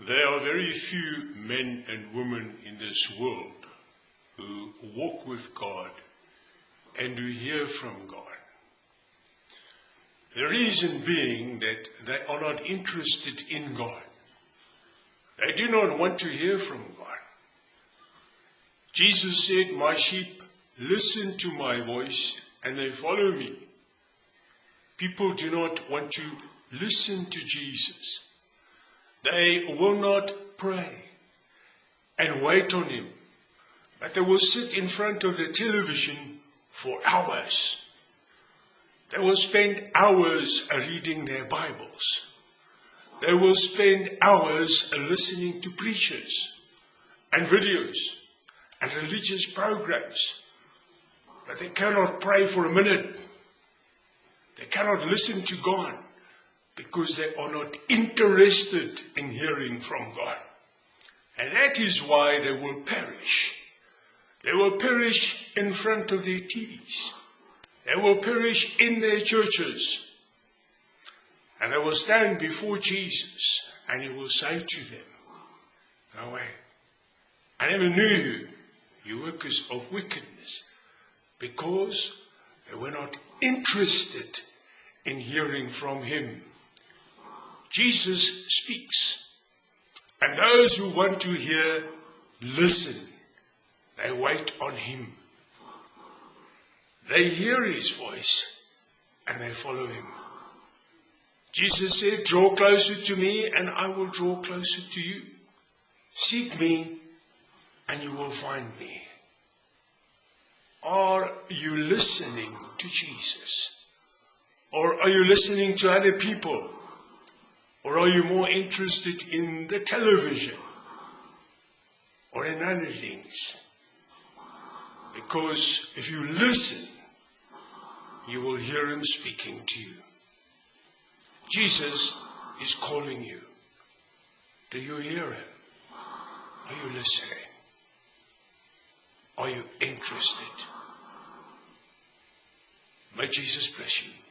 There are very few men and women in this world who walk with God and who hear from God. The reason being that they are not interested in God. They do not want to hear from God. Jesus said, My sheep listen to my voice and they follow me. People do not want to listen to Jesus. They will not pray and wait on him, but they will sit in front of the television for hours. They will spend hours reading their Bibles. They will spend hours listening to preachers and videos and religious programs. But they cannot pray for a minute. They cannot listen to God because they are not interested in hearing from God. And that is why they will perish. They will perish in front of their TVs. They will perish in their churches. And they will stand before Jesus and he will say to them, Go away. I never knew you, you workers of wickedness, because they were not interested in hearing from him. Jesus speaks, and those who want to hear listen. They wait on him. They hear his voice and they follow him. Jesus said, Draw closer to me, and I will draw closer to you. Seek me, and you will find me. Are you listening to Jesus? Or are you listening to other people? Or are you more interested in the television? Or in other things? Because if you listen, you will hear him speaking to you. Jesus is calling you. Do you hear him? Are you listening? Are you interested? May Jesus bless you.